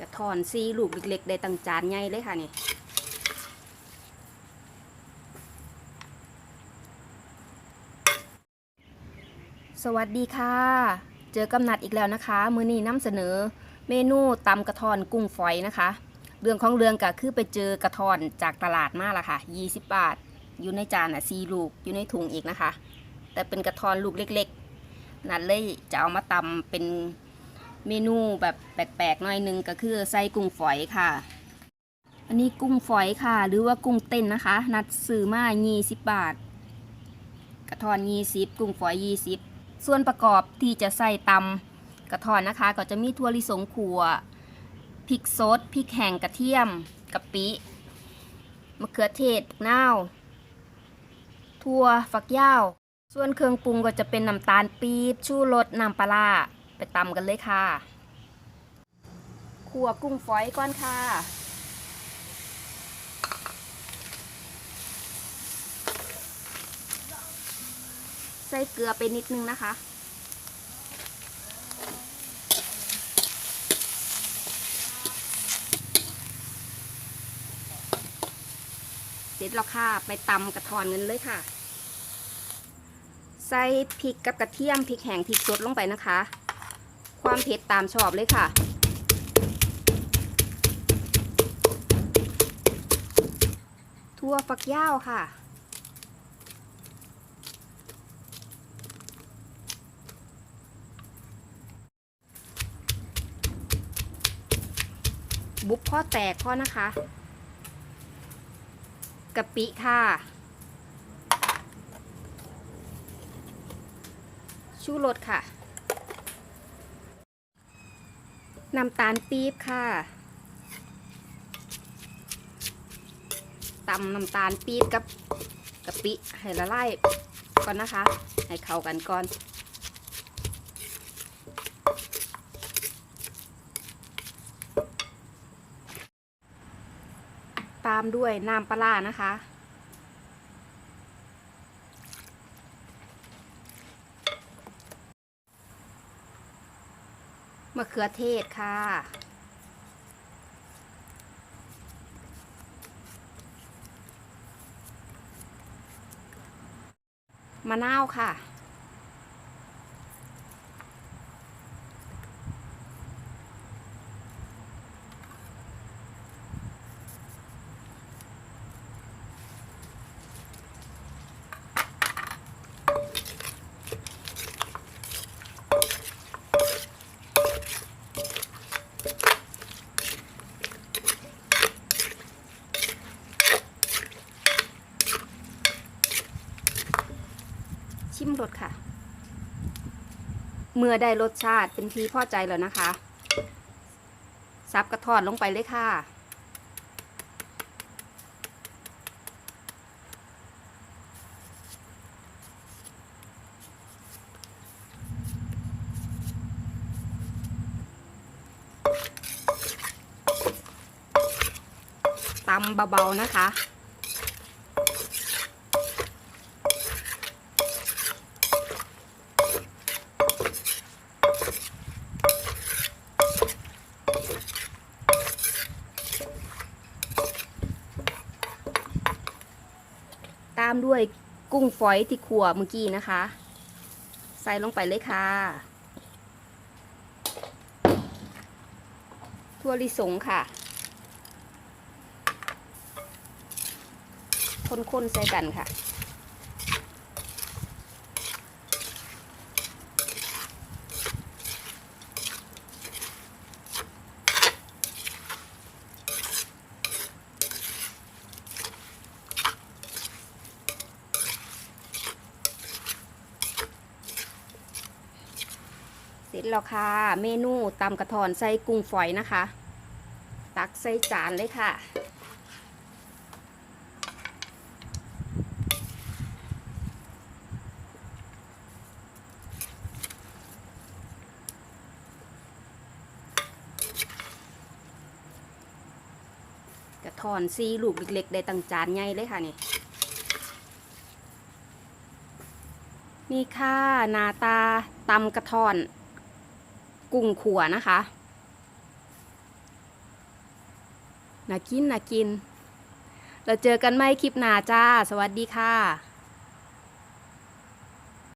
กระทอนซีลูกเล็กๆได้ตั้งจานใหญ่เลยค่ะนี่สวัสดีค่ะ เจอกำนัดอีกแล้วนะคะ มือนี้นำเสนอเมนูตำกระทอนกุ้งฝอยนะคะ เรื่องของเรื่องก็คือไปเจอกระทอนจากตลาดมาละค่ะ 20 บาท อยู่ในจานอะซีลูกอยู่ในถุงอีกนะคะ แต่เป็นกระทอนลูกเล็กๆ นั่นเลยจะเอามาตำเป็น เมนูแบบแปลกๆหน่อยหนึงก็คือใส่กุ้งฝอยค่ะ อันนี้กุ้งฝอยค่ะ หรือว่ากุ้งเต้นนะคะ นัดซื้อมา20 บาท กระทอน 20 กุ้งฝอย 20 ส่วนประกอบที่จะใส่ตำกระทอนนะคะ ก็จะมีถั่วลิสงขัวพริกสดพริกแห้งกระเทียมกะปิมะเขือเทศนาวถั่วฝักยาว ส่วนเครื่องปรุงก็จะเป็นน้ำตาลปี๊บชูรสน้ำปลาร้า ไปตำกันเลยค่ะขัวกุ้งฝอยก่อนค่ะ ใส่เกลือไปนิดนึงนะคะเสร็จแล้วค่ะ ไปตำกระทอนเงินเลยค่ะ ใส่พริกกับกระเทียมพริกแห้งพริกสดลงไปนะคะ ความเผ็ดตามชอบเลยค่ะ ทั่วฝักยาวค่ะ บุบพ่อแตกพ่อนะคะกะปิค่ะชูรสค่ะ น้ำตาลปี๊บค่ะตำน้ำตาลปี๊บกับกะปิให้ละลายก่อนนะคะ ให้เข้ากันก่อนตามด้วยน้ำปลานะคะะเขือเทศค่ะ มะนาวค่ะ ชิมรสค่ะ เมื่อได้รสชาติเป็นที่พอใจแล้วนะคะ ซับกระทอดลงไปเลยค่ะ ตำเบาๆนะคะ ตามด้วยกุ้งฝอยที่ขั่วเมื่อกี้นะคะ ใส่ลงไปเลยค่ะถั่วลิสงค่ะ คนๆใส่กันค่ะ เสร็จแล้วค่ะ เมนูตำกระทอนใส่กุ้งฝอยนะคะ ตักใส่จานเลยค่ะกระทอนซีลูกเล็กๆ ได้ตั้งจานใหญ่เลยค่ะนี่นี่ค่ะ นาตาตำกระทอน กุ้งขัวนะคะน่ากินน่ากิน เราเจอกันไหมคลิปหน้าจ้า สวัสดีค่ะ